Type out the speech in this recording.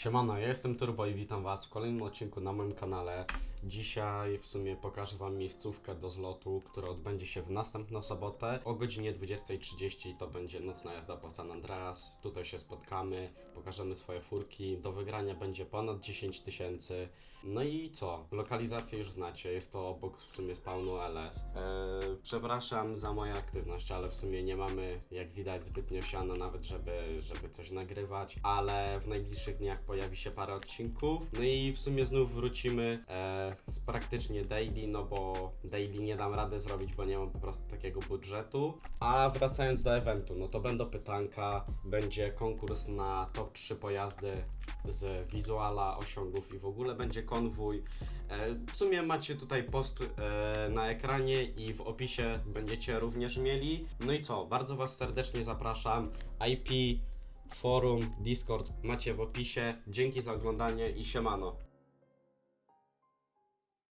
Siemano, ja jestem Turbo i witam Was w kolejnym odcinku na moim kanale. Dzisiaj w sumie pokażę Wam miejscówkę do zlotu, która odbędzie się w następną sobotę o godzinie 20.30. To będzie nocna jazda po San Andreas. Tutaj się spotkamy, pokażemy swoje furki. Do wygrania będzie ponad 10 tysięcy. No i co? Lokalizację już znacie, jest to obok w sumie spawnu LS. Eee, przepraszam za moją aktywność, ale w sumie nie mamy, jak widać, zbytnio siana nawet, żeby, żeby coś nagrywać, ale w najbliższych dniach pojawi się parę odcinków. No i w sumie znów wrócimy e, z praktycznie daily, no bo daily nie dam rady zrobić, bo nie mam po prostu takiego budżetu. A wracając do eventu, no to będą pytanka, będzie konkurs na top 3 pojazdy z wizuala, osiągów i w ogóle będzie konwój. E, W sumie macie tutaj post e, na ekranie i w opisie będziecie również mieli. No i co, bardzo Was serdecznie zapraszam. IP, forum, Discord macie w opisie. Dzięki za oglądanie i siemano.